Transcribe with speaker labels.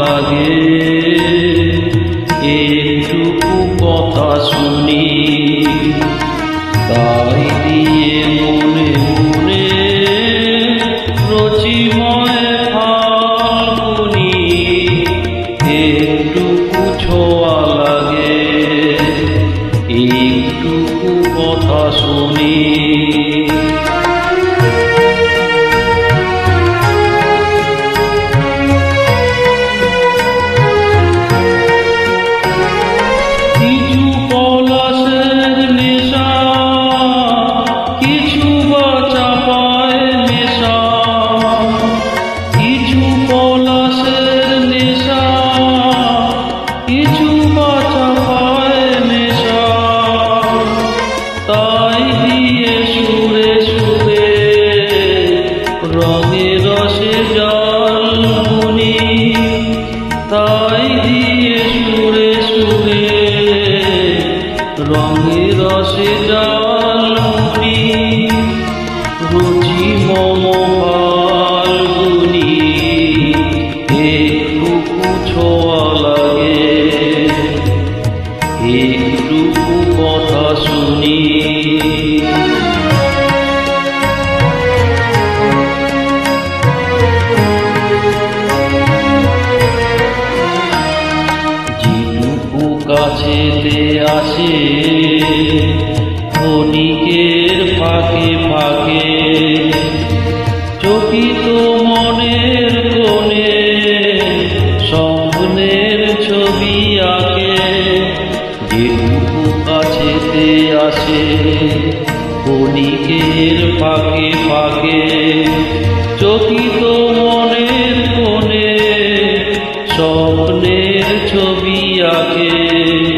Speaker 1: লাগে একটুকু কথা শুনি। তাই দিয়ে মনে মনে রচিময় ফাল্গুনি একটুকু ছোঁয়া লাগে একটুকু কথা শুনি। রঙে রসে জল রুচি মম ফাল্গুনি একটুকু ছোঁয়া লাগে। কাছেতে আসে, ক্ষণিকের ফাঁকে ফাঁকে। চকিত মনের কোণে স্বপ্নের ছবি আঁকে। যেটুকু কাছেতে আসে, ক্ষণিকের ফাঁকে ফাঁকে। চকিত মনের কোণে স্বপ্নের ছবি আঁকে।